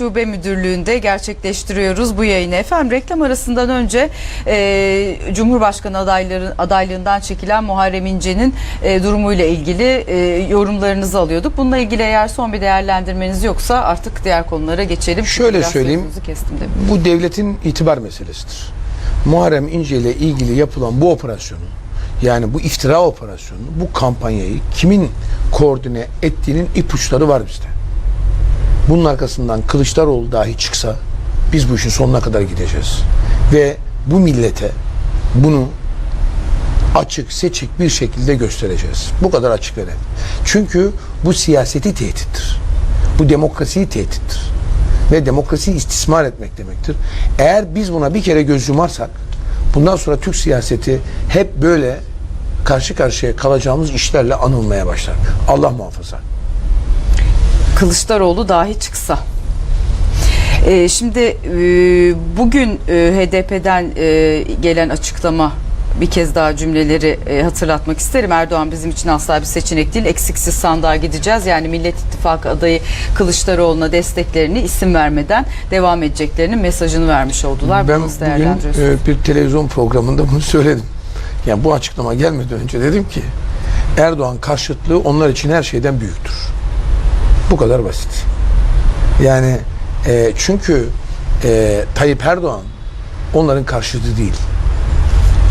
Şube Müdürlüğü'nde gerçekleştiriyoruz bu yayını. Efendim reklam arasından önce e, Cumhurbaşkanı adayları, adaylığından çekilen Muharrem İnce'nin e, durumuyla ilgili e, yorumlarınızı alıyorduk. Bununla ilgili eğer son bir değerlendirmeniz yoksa artık diğer konulara geçelim. Şöyle Biraz söyleyeyim. Kestim. Bu devletin itibar meselesidir. Muharrem İnce ile ilgili yapılan bu operasyonu yani bu iftira operasyonu, bu kampanyayı kimin koordine ettiğinin ipuçları var bizde. Bunun arkasından Kılıçdaroğlu dahi çıksa biz bu işin sonuna kadar gideceğiz. Ve bu millete bunu açık, seçik bir şekilde göstereceğiz. Bu kadar açık ve net. Çünkü bu siyaseti tehdittir. Bu demokrasiyi tehdittir. Ve demokrasiyi istismar etmek demektir. Eğer biz buna bir kere göz yumarsak bundan sonra Türk siyaseti hep böyle karşı karşıya kalacağımız işlerle anılmaya başlar. Allah muhafaza. Kılıçdaroğlu dahi çıksa. Ee, şimdi e, bugün e, HDP'den e, gelen açıklama bir kez daha cümleleri e, hatırlatmak isterim. Erdoğan bizim için asla bir seçenek değil. Eksiksiz sandığa gideceğiz. Yani Millet İttifakı adayı Kılıçdaroğlu'na desteklerini isim vermeden devam edeceklerinin mesajını vermiş oldular. Ben Bunu bugün e, bir televizyon programında bunu söyledim. Yani bu açıklama gelmeden önce dedim ki Erdoğan karşıtlığı onlar için her şeyden büyüktür. Bu kadar basit. Yani e, çünkü e, Tayyip Erdoğan onların karşıtı değil.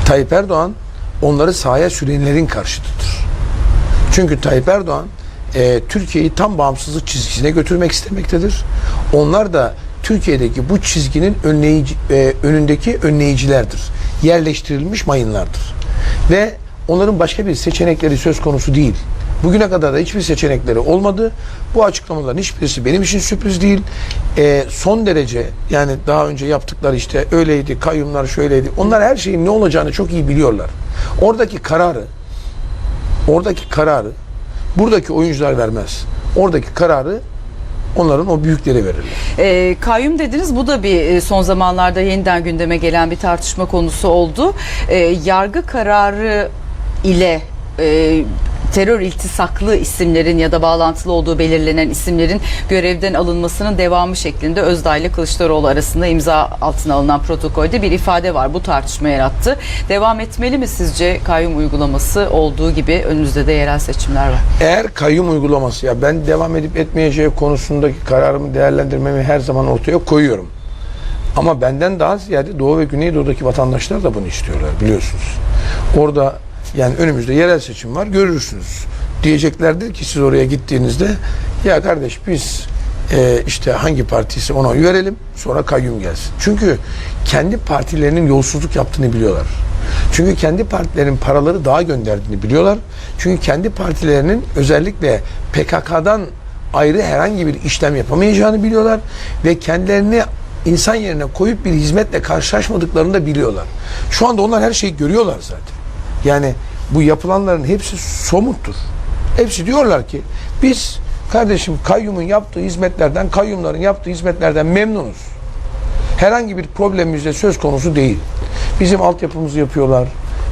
Tayyip Erdoğan onları sahaya sürenlerin karşıtıdır. Çünkü Tayyip Erdoğan e, Türkiye'yi tam bağımsızlık çizgisine götürmek istemektedir. Onlar da Türkiye'deki bu çizginin önleyici, e, önündeki önleyicilerdir. Yerleştirilmiş mayınlardır. Ve onların başka bir seçenekleri söz konusu değil. Bugüne kadar da hiçbir seçenekleri olmadı. Bu açıklamaların hiçbirisi benim için sürpriz değil. E, son derece yani daha önce yaptıkları işte öyleydi, kayyumlar şöyleydi. Onlar her şeyin ne olacağını çok iyi biliyorlar. Oradaki kararı oradaki kararı buradaki oyuncular vermez. Oradaki kararı onların o büyükleri verirler. E, kayyum dediniz bu da bir e, son zamanlarda yeniden gündeme gelen bir tartışma konusu oldu. E, yargı kararı ile e, terör iltisaklı isimlerin ya da bağlantılı olduğu belirlenen isimlerin görevden alınmasının devamı şeklinde Özdağ ile Kılıçdaroğlu arasında imza altına alınan protokolde bir ifade var. Bu tartışma yarattı. Devam etmeli mi sizce kayyum uygulaması olduğu gibi önümüzde de yerel seçimler var? Eğer kayyum uygulaması ya ben devam edip etmeyeceği konusundaki kararımı değerlendirmemi her zaman ortaya koyuyorum. Ama benden daha ziyade Doğu ve Güneydoğu'daki vatandaşlar da bunu istiyorlar biliyorsunuz. Orada yani önümüzde yerel seçim var görürsünüz. Diyeceklerdir ki siz oraya gittiğinizde ya kardeş biz e, işte hangi partisi ona oy verelim sonra kayyum gelsin. Çünkü kendi partilerinin yolsuzluk yaptığını biliyorlar. Çünkü kendi partilerin paraları daha gönderdiğini biliyorlar. Çünkü kendi partilerinin özellikle PKK'dan ayrı herhangi bir işlem yapamayacağını biliyorlar ve kendilerini insan yerine koyup bir hizmetle karşılaşmadıklarını da biliyorlar. Şu anda onlar her şeyi görüyorlar zaten. Yani bu yapılanların hepsi somuttur. Hepsi diyorlar ki biz kardeşim kayyumun yaptığı hizmetlerden, kayyumların yaptığı hizmetlerden memnunuz. Herhangi bir problemimiz de söz konusu değil. Bizim altyapımızı yapıyorlar.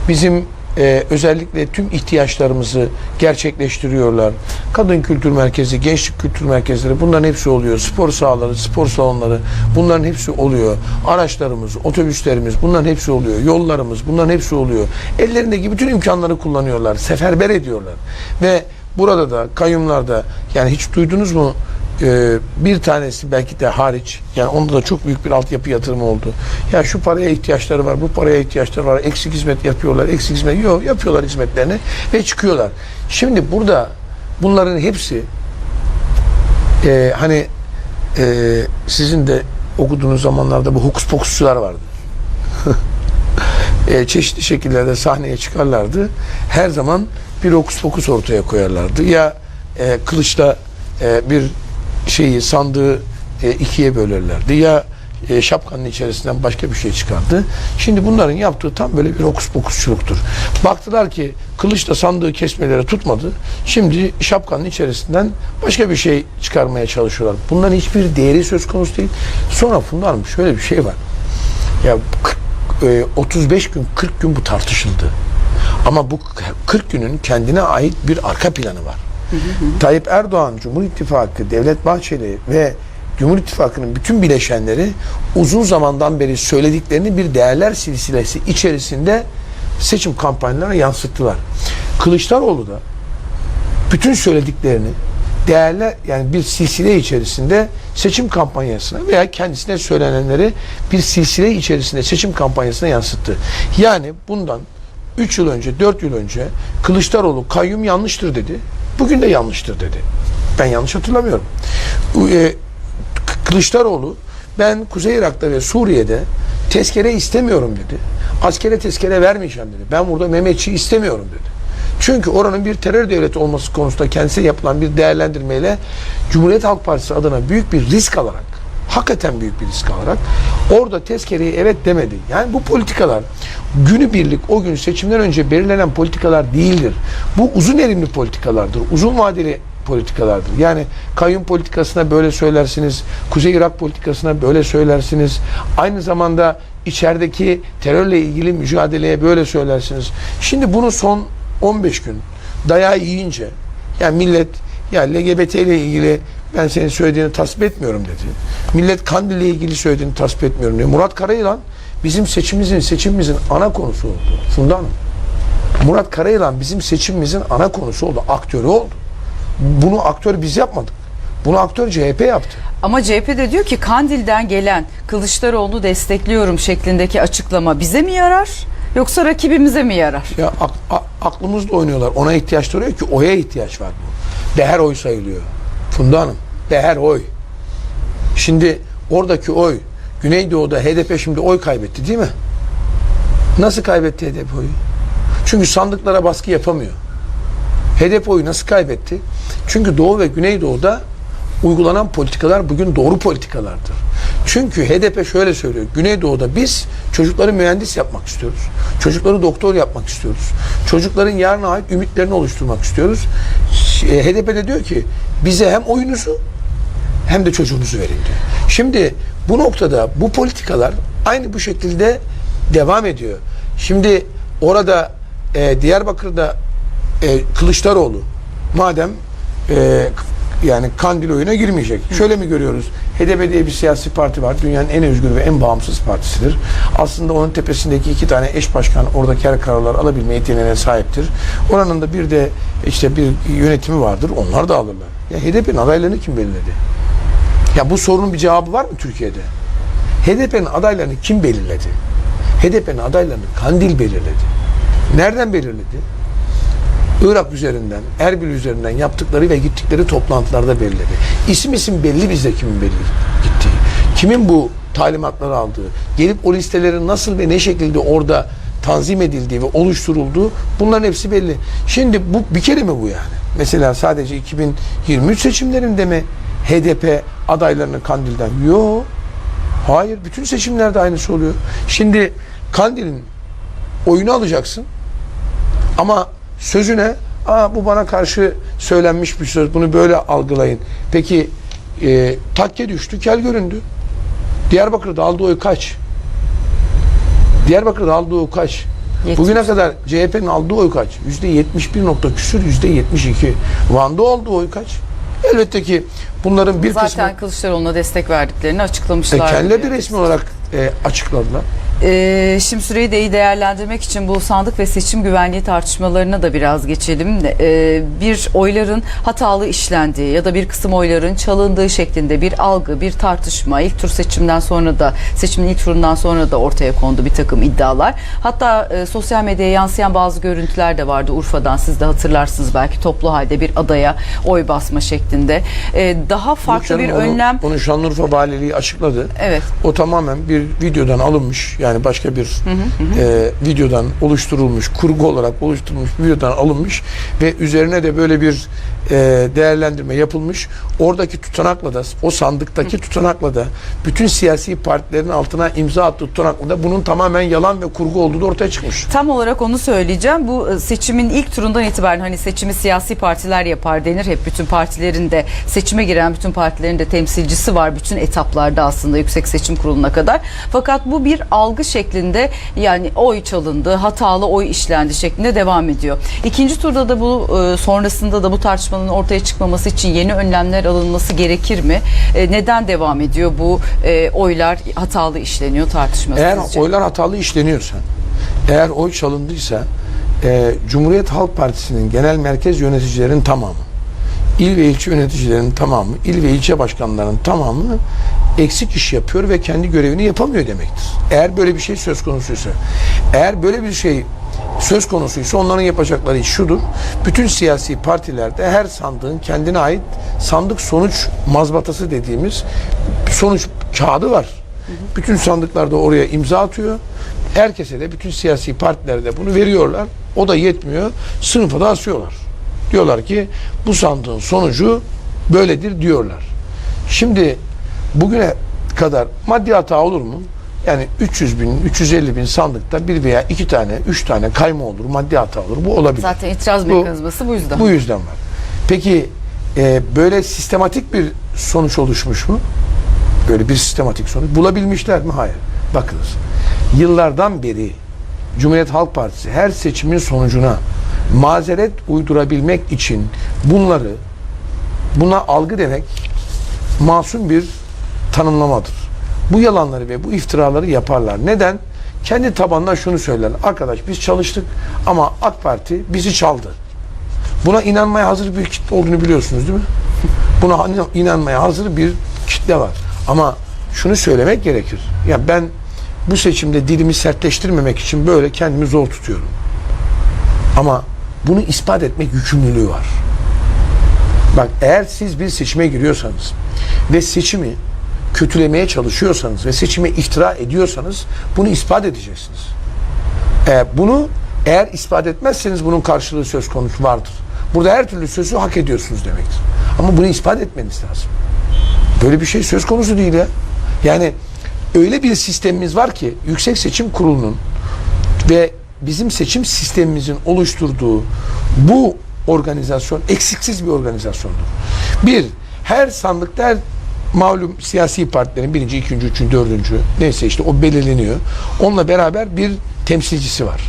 Bizim e, özellikle tüm ihtiyaçlarımızı gerçekleştiriyorlar. Kadın kültür merkezi, gençlik kültür merkezleri bunların hepsi oluyor. Spor sahaları, spor salonları bunların hepsi oluyor. Araçlarımız, otobüslerimiz bunların hepsi oluyor. Yollarımız bunların hepsi oluyor. Ellerindeki bütün imkanları kullanıyorlar. Seferber ediyorlar. Ve burada da kayyumlarda yani hiç duydunuz mu ee, bir tanesi belki de hariç yani onda da çok büyük bir altyapı yatırımı oldu. Ya şu paraya ihtiyaçları var, bu paraya ihtiyaçları var. Eksik hizmet yapıyorlar, eksik hizmet yok yapıyorlar hizmetlerini ve çıkıyorlar. Şimdi burada bunların hepsi e, hani e, sizin de okuduğunuz zamanlarda bu hokus pokusçular vardı. e, çeşitli şekillerde sahneye çıkarlardı. Her zaman bir hokus pokus ortaya koyarlardı. Ya e, kılıçla e, bir şeyi sandığı e, ikiye bölerlerdi. Ya e, şapkanın içerisinden başka bir şey çıkardı. Şimdi bunların yaptığı tam böyle bir hokus pokusçuluktur. Baktılar ki kılıçla sandığı kesmeleri tutmadı. Şimdi şapkanın içerisinden başka bir şey çıkarmaya çalışıyorlar. Bunların hiçbir değeri söz konusu değil. Sonra Funda Hanım şöyle bir şey var. Ya 40, e, 35 gün 40 gün bu tartışıldı. Ama bu 40 günün kendine ait bir arka planı var. Tayyip Erdoğan, Cumhur İttifakı, Devlet Bahçeli ve Cumhur İttifakı'nın bütün bileşenleri uzun zamandan beri söylediklerini bir değerler silsilesi içerisinde seçim kampanyalarına yansıttılar. Kılıçdaroğlu da bütün söylediklerini değerler yani bir silsile içerisinde seçim kampanyasına veya kendisine söylenenleri bir silsile içerisinde seçim kampanyasına yansıttı. Yani bundan 3 yıl önce, 4 yıl önce Kılıçdaroğlu kayyum yanlıştır dedi. Bugün de yanlıştır dedi. Ben yanlış hatırlamıyorum. E, Kılıçdaroğlu ben Kuzey Irak'ta ve Suriye'de tezkere istemiyorum dedi. Askere tezkere vermeyeceğim dedi. Ben burada Mehmetçi istemiyorum dedi. Çünkü oranın bir terör devleti olması konusunda kendisi yapılan bir değerlendirmeyle Cumhuriyet Halk Partisi adına büyük bir risk alarak hakikaten büyük bir risk alarak orada tezkereye evet demedi. Yani bu politikalar günübirlik o gün seçimden önce belirlenen politikalar değildir. Bu uzun erimli politikalardır. Uzun vadeli politikalardır. Yani kayyum politikasına böyle söylersiniz, Kuzey Irak politikasına böyle söylersiniz. Aynı zamanda içerideki terörle ilgili mücadeleye böyle söylersiniz. Şimdi bunu son 15 gün dayağı yiyince yani millet ya LGBT ile ilgili ben senin söylediğini tasvip etmiyorum dedi. Millet Kandil ile ilgili söylediğini tasvip etmiyorum diyor. Murat Karayılan bizim seçimimizin seçimimizin ana konusu oldu. Funda Hanım. Murat Karayılan bizim seçimimizin ana konusu oldu. Aktörü oldu. Bunu aktör biz yapmadık. Bunu aktör CHP yaptı. Ama CHP de diyor ki Kandil'den gelen Kılıçdaroğlu destekliyorum şeklindeki açıklama bize mi yarar yoksa rakibimize mi yarar? Ya aklımızla oynuyorlar. Ona ihtiyaçları yok ki oya ihtiyaç var bu. Değer oy sayılıyor. Funda Hanım, değer oy. Şimdi oradaki oy Güneydoğu'da HDP şimdi oy kaybetti değil mi? Nasıl kaybetti HDP oyu? Çünkü sandıklara baskı yapamıyor. HDP oyu nasıl kaybetti? Çünkü Doğu ve Güneydoğu'da uygulanan politikalar bugün doğru politikalardır. Çünkü HDP şöyle söylüyor. Güneydoğu'da biz çocukları mühendis yapmak istiyoruz. Çocukları doktor yapmak istiyoruz. Çocukların yarına ait ümitlerini oluşturmak istiyoruz. E, HDP de diyor ki bize hem oyunuzu hem de çocuğunuzu verin diyor. Şimdi bu noktada bu politikalar aynı bu şekilde devam ediyor. Şimdi orada e, Diyarbakır'da e, Kılıçdaroğlu madem e, yani Kandil oyuna girmeyecek. Şöyle mi görüyoruz? HDP diye bir siyasi parti var. Dünyanın en özgür ve en bağımsız partisidir. Aslında onun tepesindeki iki tane eş başkan oradaki her kararları alabilme yeteneğine sahiptir. Oranın da bir de işte bir yönetimi vardır. Onlar da alırlar. Ya HDP'nin adaylarını kim belirledi? Ya bu sorunun bir cevabı var mı Türkiye'de? HDP'nin adaylarını kim belirledi? HDP'nin adaylarını Kandil belirledi. Nereden belirledi? Irak üzerinden, Erbil üzerinden yaptıkları ve gittikleri toplantılarda belirledi. İsim isim belli bizde kimin belli gittiği. Kimin bu talimatları aldığı, gelip o listelerin nasıl ve ne şekilde orada tanzim edildiği ve oluşturulduğu bunların hepsi belli. Şimdi bu bir kere mi bu yani? Mesela sadece 2023 seçimlerinde mi HDP adaylarını Kandil'den? Yok. Hayır. Bütün seçimlerde aynısı oluyor. Şimdi Kandil'in oyunu alacaksın. Ama sözüne Aa, bu bana karşı söylenmiş bir söz. Bunu böyle algılayın. Peki e, takke düştü, kel göründü. Diyarbakır'da aldığı oy kaç? Diyarbakır'da aldığı oy kaç? Yetmiş. Bugüne kadar CHP'nin aldığı oy kaç? Yüzde 71 nokta küsür, yüzde 72. Van'da aldığı oy kaç? Elbette ki bunların bir kısmı Zaten Kılıçdaroğlu'na destek verdiklerini e, açıklamışlar. kendileri de resmi olarak e, açıkladılar. Ee, şimdi süreyi de iyi değerlendirmek için bu sandık ve seçim güvenliği tartışmalarına da biraz geçelim. Ee, bir oyların hatalı işlendiği ya da bir kısım oyların çalındığı şeklinde bir algı, bir tartışma ilk tur seçimden sonra da seçimin ilk turundan sonra da ortaya kondu bir takım iddialar. Hatta e, sosyal medyaya yansıyan bazı görüntüler de vardı Urfa'dan siz de hatırlarsınız belki toplu halde bir adaya oy basma şeklinde. Ee, daha farklı bir Canım, onu- önlem Onu Şanlıurfa Valiliği açıkladı. Evet. O tamamen bir videodan alınmış. Yani başka bir e, videodan oluşturulmuş, kurgu olarak oluşturulmuş videodan alınmış ve üzerine de böyle bir e, değerlendirme yapılmış. Oradaki tutanakla da, o sandıktaki tutanakla da bütün siyasi partilerin altına imza attığı tutanakla da bunun tamamen yalan ve kurgu olduğu da ortaya çıkmış. Tam olarak onu söyleyeceğim. Bu e, seçimin ilk turundan itibaren hani seçimi siyasi partiler yapar denir. Hep bütün partilerin de seçime giren bütün partilerin de temsilcisi var bütün etaplarda aslında Yüksek Seçim Kurulu'na kadar. Fakat bu bir algı algı şeklinde yani oy çalındı, hatalı oy işlendi şeklinde devam ediyor. İkinci turda da bu e, sonrasında da bu tartışmanın ortaya çıkmaması için yeni önlemler alınması gerekir mi? E, neden devam ediyor bu e, oylar hatalı işleniyor tartışması Eğer sizce? oylar hatalı işleniyorsa, eğer oy çalındıysa e, Cumhuriyet Halk Partisi'nin genel merkez yöneticilerin tamamı, il ve ilçe yöneticilerin tamamı, il ve ilçe başkanlarının tamamı eksik iş yapıyor ve kendi görevini yapamıyor demektir. Eğer böyle bir şey söz konusuysa, eğer böyle bir şey söz konusuysa onların yapacakları iş şudur. Bütün siyasi partilerde her sandığın kendine ait sandık sonuç mazbatası dediğimiz sonuç kağıdı var. Bütün sandıklarda oraya imza atıyor. Herkese de bütün siyasi partilerde bunu veriyorlar. O da yetmiyor. Sınıfa da asıyorlar. Diyorlar ki bu sandığın sonucu böyledir diyorlar. Şimdi bugüne kadar maddi hata olur mu? Yani 300 bin, 350 bin sandıkta bir veya iki tane, üç tane kayma olur, maddi hata olur. Bu olabilir. Zaten itiraz Bu- mekanizması bu yüzden. Bu yüzden var. Peki e, böyle sistematik bir sonuç oluşmuş mu? Böyle bir sistematik sonuç. Bulabilmişler mi? Hayır. Bakınız. Yıllardan beri Cumhuriyet Halk Partisi her seçimin sonucuna mazeret uydurabilmek için bunları buna algı demek masum bir tanımlamadır. Bu yalanları ve bu iftiraları yaparlar. Neden? Kendi tabanına şunu söyler. Arkadaş biz çalıştık ama AK Parti bizi çaldı. Buna inanmaya hazır bir kitle olduğunu biliyorsunuz değil mi? Buna inanmaya hazır bir kitle var. Ama şunu söylemek gerekir. Ya ben bu seçimde dilimi sertleştirmemek için böyle kendimi zor tutuyorum. Ama bunu ispat etmek yükümlülüğü var. Bak eğer siz bir seçime giriyorsanız ve seçimi kötülemeye çalışıyorsanız ve seçime iftira ediyorsanız bunu ispat edeceksiniz. Ee, bunu eğer ispat etmezseniz bunun karşılığı söz konusu vardır. Burada her türlü sözü hak ediyorsunuz demektir. Ama bunu ispat etmeniz lazım. Böyle bir şey söz konusu değil ya. Yani öyle bir sistemimiz var ki Yüksek Seçim Kurulu'nun ve bizim seçim sistemimizin oluşturduğu bu organizasyon eksiksiz bir organizasyondur. Bir, her sandıkta her malum siyasi partilerin birinci, ikinci, üçüncü, dördüncü neyse işte o belirleniyor. Onunla beraber bir temsilcisi var.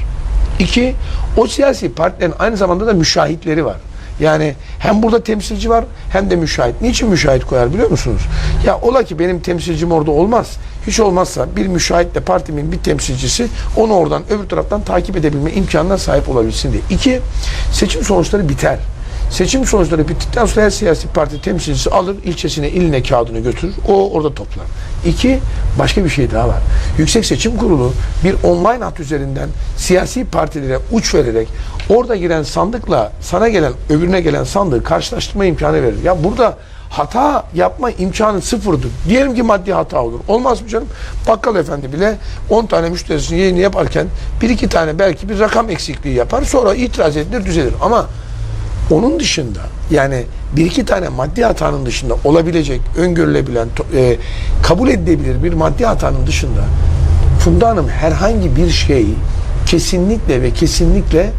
İki, o siyasi partilerin aynı zamanda da müşahitleri var. Yani hem burada temsilci var hem de müşahit. Niçin müşahit koyar biliyor musunuz? Ya ola ki benim temsilcim orada olmaz. Hiç olmazsa bir müşahitle partimin bir temsilcisi onu oradan öbür taraftan takip edebilme imkanına sahip olabilsin diye. İki, seçim sonuçları biter. Seçim sonuçları bittikten sonra her siyasi parti temsilcisi alır, ilçesine, iline kağıdını götürür. O orada toplar. İki, başka bir şey daha var. Yüksek Seçim Kurulu bir online hat üzerinden siyasi partilere uç vererek orada giren sandıkla sana gelen, öbürüne gelen sandığı karşılaştırma imkanı verir. Ya burada hata yapma imkanı sıfırdır. Diyelim ki maddi hata olur. Olmaz mı canım? Bakkal efendi bile 10 tane müşterisinin yayını yaparken bir iki tane belki bir rakam eksikliği yapar. Sonra itiraz edilir, düzelir. Ama onun dışında yani bir iki tane maddi hatanın dışında olabilecek, öngörülebilen, e, kabul edilebilir bir maddi hatanın dışında Funda Hanım herhangi bir şey kesinlikle ve kesinlikle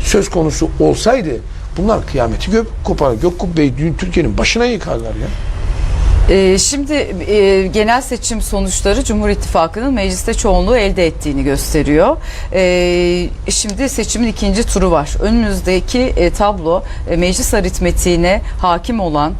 söz konusu olsaydı bunlar kıyameti gök kopar. Gök kubbeyi Türkiye'nin başına yıkarlar ya. Ee, şimdi e, genel seçim sonuçları Cumhur İttifakı'nın mecliste çoğunluğu elde ettiğini gösteriyor. Ee, şimdi seçimin ikinci turu var. Önümüzdeki e, tablo e, meclis aritmetiğine hakim olan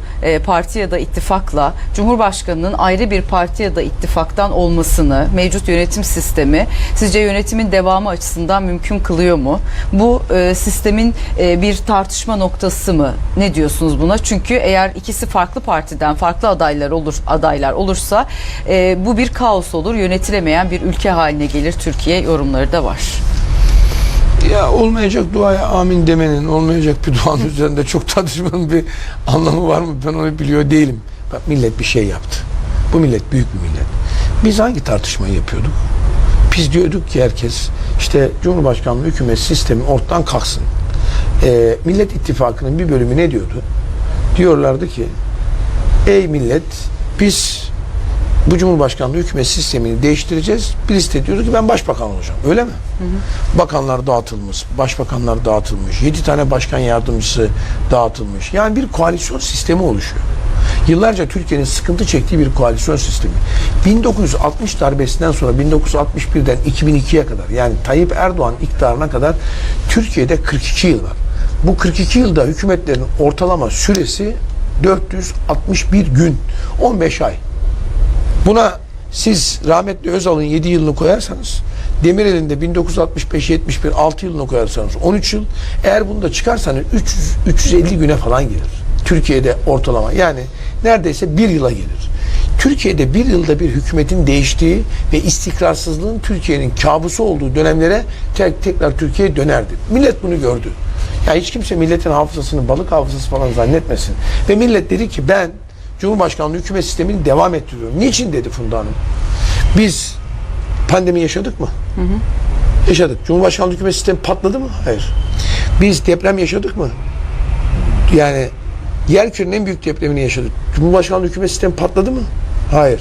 parti ya da ittifakla Cumhurbaşkanı'nın ayrı bir parti ya da ittifaktan olmasını, mevcut yönetim sistemi sizce yönetimin devamı açısından mümkün kılıyor mu? Bu sistemin bir tartışma noktası mı? Ne diyorsunuz buna? Çünkü eğer ikisi farklı partiden farklı adaylar olur adaylar olursa e, bu bir kaos olur. Yönetilemeyen bir ülke haline gelir Türkiye yorumları da var. Ya olmayacak duaya amin demenin, olmayacak bir duanın üzerinde çok tartışmanın bir anlamı var mı? Ben onu biliyor değilim. Bak millet bir şey yaptı. Bu millet büyük bir millet. Biz hangi tartışmayı yapıyorduk? Biz diyorduk ki herkes işte Cumhurbaşkanlığı hükümet sistemi ortadan kalksın. Ee, millet İttifakı'nın bir bölümü ne diyordu? Diyorlardı ki ey millet biz bu Cumhurbaşkanlığı hükümet sistemini değiştireceğiz. Birisi de diyordu ki ben başbakan olacağım. Öyle mi? Bakanlar dağıtılmış, başbakanlar dağıtılmış, 7 tane başkan yardımcısı dağıtılmış. Yani bir koalisyon sistemi oluşuyor. Yıllarca Türkiye'nin sıkıntı çektiği bir koalisyon sistemi. 1960 darbesinden sonra 1961'den 2002'ye kadar yani Tayyip Erdoğan iktidarına kadar Türkiye'de 42 yıl var. Bu 42 yılda hükümetlerin ortalama süresi 461 gün, 15 ay. Buna siz rahmetli Özal'ın 7 yılını koyarsanız, Demirel'in de 1965-71 6 yılını koyarsanız 13 yıl. Eğer bunu da çıkarsanız 300, 350 güne falan gelir. Türkiye'de ortalama. Yani neredeyse bir yıla gelir. Türkiye'de bir yılda bir hükümetin değiştiği ve istikrarsızlığın Türkiye'nin kabusu olduğu dönemlere tek, tekrar Türkiye dönerdi. Millet bunu gördü. Ya hiç kimse milletin hafızasını balık hafızası falan zannetmesin. Ve millet dedi ki ben Cumhurbaşkanlığı hükümet sistemini devam ettiriyorum. Niçin dedi Funda Hanım? Biz pandemi yaşadık mı? Yaşadık. Cumhurbaşkanlığı hükümet sistemi patladı mı? Hayır. Biz deprem yaşadık mı? Yani yer kürenin en büyük depremini yaşadık. Cumhurbaşkanlığı hükümet sistemi patladı mı? Hayır.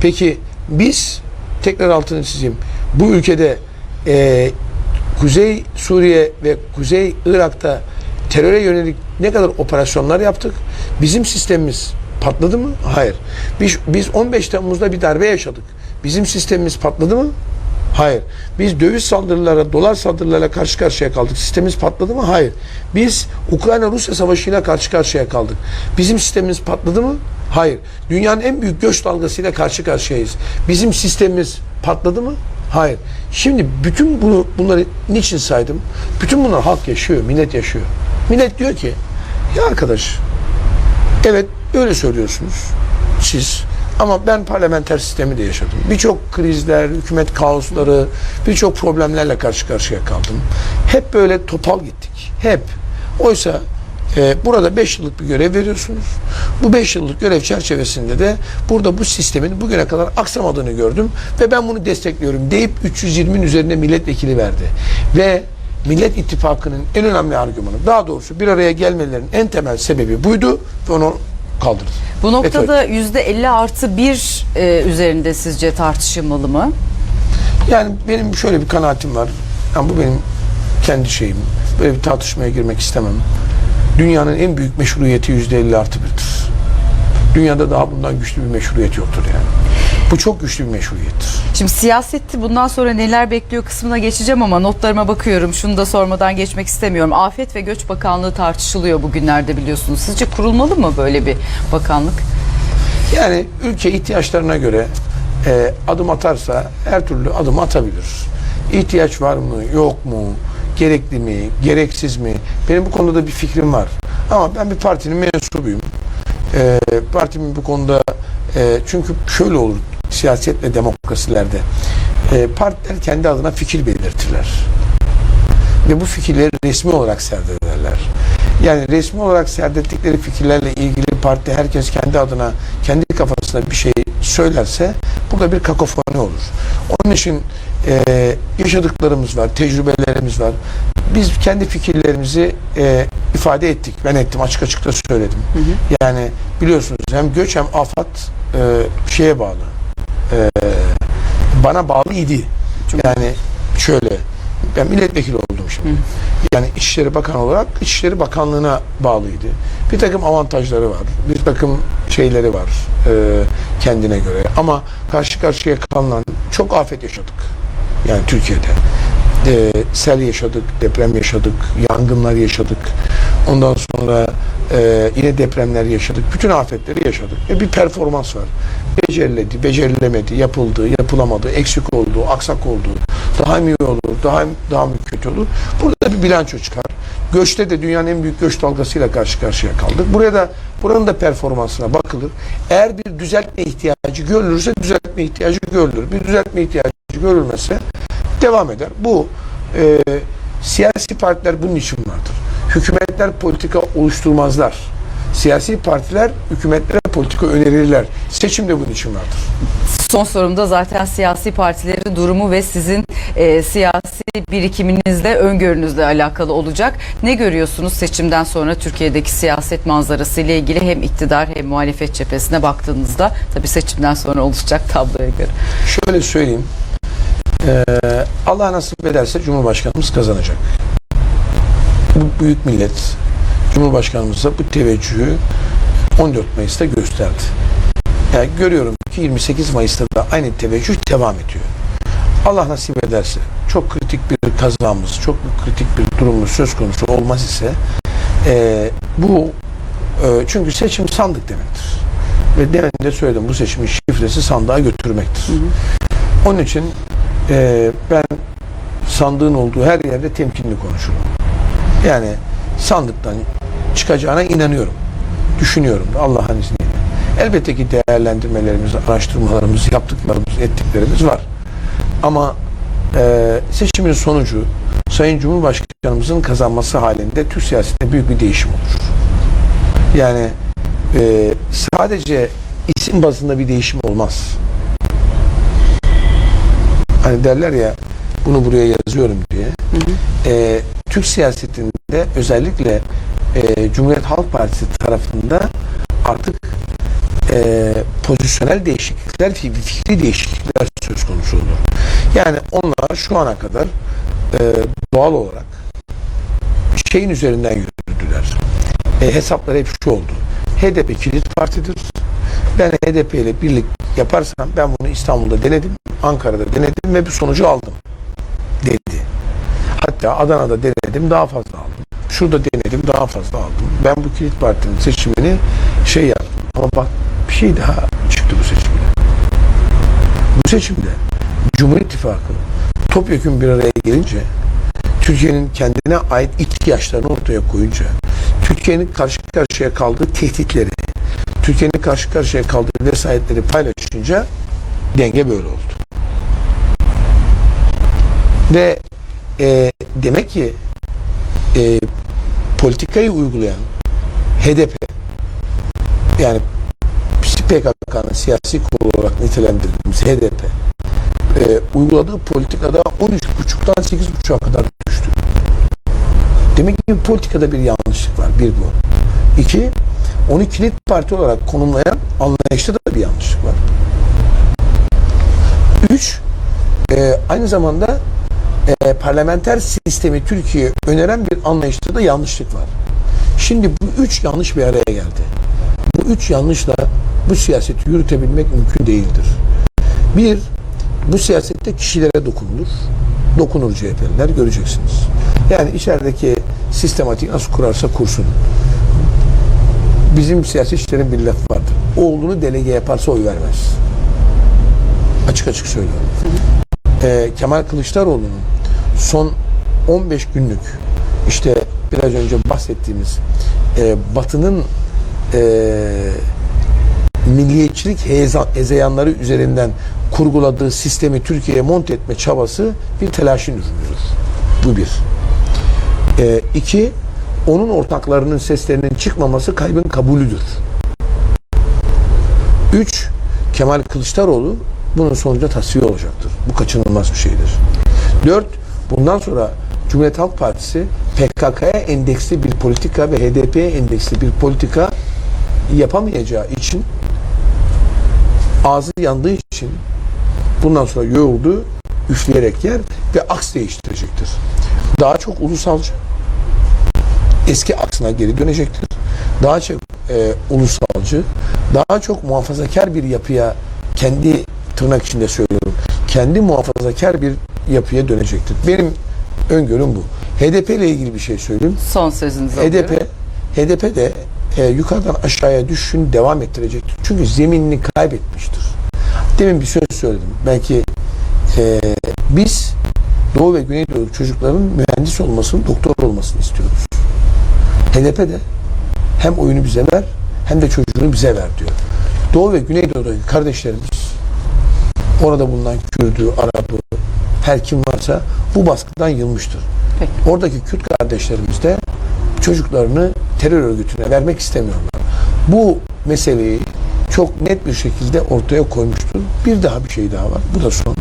Peki biz tekrar altını çizeyim. Bu ülkede e, Kuzey Suriye ve Kuzey Irak'ta teröre yönelik ne kadar operasyonlar yaptık? Bizim sistemimiz patladı mı? Hayır. Biz, biz 15 Temmuz'da bir darbe yaşadık. Bizim sistemimiz patladı mı? Hayır. Biz döviz saldırılara, dolar saldırılarına karşı karşıya kaldık. Sistemimiz patladı mı? Hayır. Biz Ukrayna-Rusya savaşıyla karşı karşıya kaldık. Bizim sistemimiz patladı mı? Hayır. Dünyanın en büyük göç dalgasıyla karşı karşıyayız. Bizim sistemimiz patladı mı? Hayır. Şimdi bütün bunu bunları niçin saydım? Bütün bunlar halk yaşıyor, millet yaşıyor. Millet diyor ki ya arkadaş evet öyle söylüyorsunuz siz ama ben parlamenter sistemi de yaşadım. Birçok krizler, hükümet kaosları, birçok problemlerle karşı karşıya kaldım. Hep böyle topal gittik. Hep. Oysa e, burada 5 yıllık bir görev veriyorsunuz. Bu 5 yıllık görev çerçevesinde de burada bu sistemin bugüne kadar aksamadığını gördüm ve ben bunu destekliyorum deyip 320'nin üzerinde milletvekili verdi. Ve Millet İttifakı'nın en önemli argümanı, daha doğrusu bir araya gelmelerinin en temel sebebi buydu ve onu kaldırdı. Bu noktada yüzde 50 artı bir e, üzerinde sizce tartışılmalı mı? Yani benim şöyle bir kanaatim var. Yani bu benim kendi şeyim. Böyle bir tartışmaya girmek istemem. Dünyanın en büyük meşruiyeti yüzde elli artı birdir. Dünyada daha bundan güçlü bir meşruiyet yoktur yani. Bu çok güçlü bir meşruiyettir. Şimdi siyasette bundan sonra neler bekliyor kısmına geçeceğim ama notlarıma bakıyorum. Şunu da sormadan geçmek istemiyorum. Afet ve Göç Bakanlığı tartışılıyor bugünlerde biliyorsunuz. Sizce kurulmalı mı böyle bir bakanlık? Yani ülke ihtiyaçlarına göre e, adım atarsa her türlü adım atabilir. İhtiyaç var mı, yok mu, gerekli mi, gereksiz mi? Benim bu konuda bir fikrim var. Ama ben bir partinin mensubuyum. E, partimin bu konuda e, çünkü şöyle olur siyaset ve demokrasilerde. E, partiler kendi adına fikir belirtirler. Ve bu fikirleri resmi olarak serdederler. Yani resmi olarak serdettikleri fikirlerle ilgili parti herkes kendi adına, kendi kafasına bir şey söylerse burada bir kakofoni olur. Onun için e, yaşadıklarımız var, tecrübelerimiz var. Biz kendi fikirlerimizi e, ifade ettik. Ben ettim, açık açık da söyledim. Yani biliyorsunuz hem göç hem afat e, şeye bağlı. E, bana bağlı idi. Yani şöyle ben milletvekili oldum şimdi. Yani İçişleri Bakanı olarak İçişleri Bakanlığı'na bağlıydı. Bir takım avantajları var. Bir takım şeyleri var e, kendine göre. Ama karşı karşıya kalınan çok afet yaşadık. Yani Türkiye'de. E, sel yaşadık, deprem yaşadık, yangınlar yaşadık. Ondan sonra e, yine depremler yaşadık. Bütün afetleri yaşadık. E, bir performans var. Beceriledi, becerilemedi, yapıldı, yapılamadı, eksik oldu, aksak oldu. Daha mı iyi olur, daha, daha mı kötü olur? Burada bir bilanço çıkar. Göçte de dünyanın en büyük göç dalgasıyla karşı karşıya kaldık. Buraya da buranın da performansına bakılır. Eğer bir düzeltme ihtiyacı görülürse düzeltme ihtiyacı görülür. Bir düzeltme ihtiyacı görülmezse devam eder. Bu e, siyasi partiler bunun için vardır. Hükümetler politika oluşturmazlar. Siyasi partiler hükümetlere politika önerirler. Seçim de bunun için vardır. Son sorumda zaten siyasi partilerin durumu ve sizin e, siyasi birikiminizle, öngörünüzle alakalı olacak. Ne görüyorsunuz seçimden sonra Türkiye'deki siyaset manzarası ile ilgili hem iktidar hem muhalefet cephesine baktığınızda tabii seçimden sonra oluşacak tabloya göre. Şöyle söyleyeyim. Ee, Allah nasip ederse Cumhurbaşkanımız kazanacak. Bu büyük millet Cumhurbaşkanımıza bu teveccühü 14 Mayıs'ta gösterdi. Yani görüyorum ki 28 Mayıs'ta da aynı teveccüh devam ediyor. Allah nasip ederse çok kritik bir kazamız, çok kritik bir durumumuz söz konusu olmaz ise e, bu e, çünkü seçim sandık demektir. Ve demin de söyledim bu seçimin şifresi sandığa götürmektir. Onun için e, ben sandığın olduğu her yerde temkinli konuşurum. Yani sandıktan çıkacağına inanıyorum. Düşünüyorum da Allah'ın izniyle. Elbette ki değerlendirmelerimiz, araştırmalarımız, yaptıklarımız, ettiklerimiz var. Ama e, seçimin sonucu Sayın Cumhurbaşkanımızın kazanması halinde Türk siyasetinde büyük bir değişim olur. Yani e, sadece isim bazında bir değişim olmaz. Hani derler ya bunu buraya yazıyorum diye. E, Türk siyasetinde özellikle e, Cumhuriyet Halk Partisi tarafında artık e, pozisyonel değişiklikler, fi- fikri değişiklikler söz konusu olur. Yani onlar şu ana kadar e, doğal olarak şeyin üzerinden yürüdüler. E, hesaplar hep şu oldu. HDP kilit partidir. Ben HDP ile birlik yaparsam ben bunu İstanbul'da denedim, Ankara'da denedim ve bir sonucu aldım dedi. Hatta Adana'da denedim daha fazla aldım. Şurada denedim daha fazla aldım. Ben bu kilit partinin seçimini şey yaptım. Ama bak bir şey daha çıktı bu seçimde. Bu seçimde Cumhur İttifakı topyekun bir araya gelince Türkiye'nin kendine ait ihtiyaçlarını ortaya koyunca Türkiye'nin karşı karşıya kaldığı tehditleri Türkiye'nin karşı karşıya kaldığı vesayetleri paylaşınca denge böyle oldu. Ve e, demek ki e, politikayı uygulayan HDP yani PKK'nın siyasi kolu olarak nitelendirdiğimiz HDP e, uyguladığı politikada 13.5'tan 8.5'a kadar düştü. Demek ki politikada bir yanlışlık var. Bir bu. İki, onu kilit parti olarak konumlayan anlayışta da bir yanlışlık var. Üç, e, aynı zamanda e, parlamenter sistemi Türkiye öneren bir anlayışta da yanlışlık var. Şimdi bu üç yanlış bir araya geldi. Bu üç yanlışla bu siyaseti yürütebilmek mümkün değildir. Bir, bu siyasette kişilere dokunulur. Dokunur CHP'liler göreceksiniz. Yani içerideki sistematik nasıl kurarsa kursun. Bizim siyasetçilerin bir laf vardır. Oğlunu delege yaparsa oy vermez. Açık açık söylüyorum. Ee, Kemal Kılıçdaroğlu'nun son 15 günlük işte biraz önce bahsettiğimiz e, Batı'nın e, milliyetçilik heyecan, hezeyanları üzerinden kurguladığı sistemi Türkiye'ye monte etme çabası bir telaşın ürünüdür. Bu bir. E, iki, onun ortaklarının seslerinin çıkmaması kaybın kabulüdür. Üç, Kemal Kılıçdaroğlu bunun sonucunda tasfiye olacaktır. Bu kaçınılmaz bir şeydir. Dört, bundan sonra Cumhuriyet Halk Partisi PKK'ya endeksli bir politika ve HDP'ye endeksli bir politika yapamayacağı için ağzı yandığı için bundan sonra yoğurdu üfleyerek yer ve aks değiştirecektir. Daha çok ulusalcı eski aksına geri dönecektir. Daha çok e, ulusalcı, daha çok muhafazakar bir yapıya kendi tırnak içinde söylüyorum. Kendi muhafazakar bir yapıya dönecektir. Benim öngörüm bu. HDP ile ilgili bir şey söyleyeyim. Son sözünüz HDP HDP de e, yukarıdan aşağıya düşüşünü devam ettirecektir. Çünkü zeminini kaybetmiştir. Demin bir söz söyledim. Belki e, biz Doğu ve Güneydoğu çocukların mühendis olmasını, doktor olmasını istiyoruz. HDP de hem oyunu bize ver hem de çocuğunu bize ver diyor. Doğu ve Güneydoğu'daki kardeşlerimiz orada bulunan Kürdü, Arap'ı, her kim varsa bu baskıdan yılmıştır. Peki. Oradaki Kürt kardeşlerimiz de çocuklarını terör örgütüne vermek istemiyorlar. Bu meseleyi çok net bir şekilde ortaya koymuştur. Bir daha bir şey daha var. Bu da son.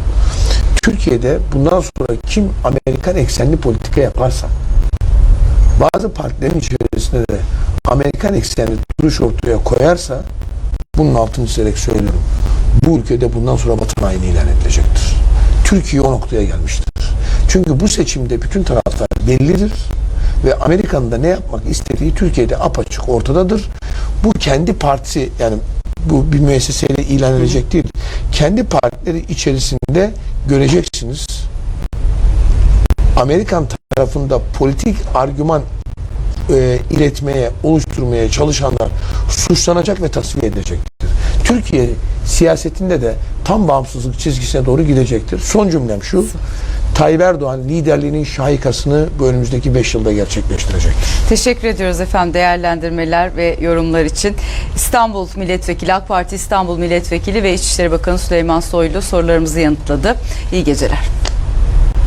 Türkiye'de bundan sonra kim Amerikan eksenli politika yaparsa bazı partilerin içerisinde de Amerikan eksenli duruş ortaya koyarsa bunun altını çizerek söylüyorum. Bu ülkede bundan sonra vatan haini ilan edilecektir. Türkiye o noktaya gelmiştir. Çünkü bu seçimde bütün taraflar bellidir ve Amerika'nın da ne yapmak istediği Türkiye'de apaçık ortadadır. bu kendi partisi yani bu bir müesseseyle ilan edecek değil. Kendi partileri içerisinde göreceksiniz. Amerikan tarafında politik argüman e, iletmeye, oluşturmaya çalışanlar suçlanacak ve tasfiye edilecektir. Türkiye siyasetinde de tam bağımsızlık çizgisine doğru gidecektir. Son cümlem şu. Tayyip Erdoğan liderliğinin şahikasını bu önümüzdeki 5 yılda gerçekleştirecektir. Teşekkür ediyoruz efendim değerlendirmeler ve yorumlar için. İstanbul Milletvekili, AK Parti İstanbul Milletvekili ve İçişleri Bakanı Süleyman Soylu sorularımızı yanıtladı. İyi geceler.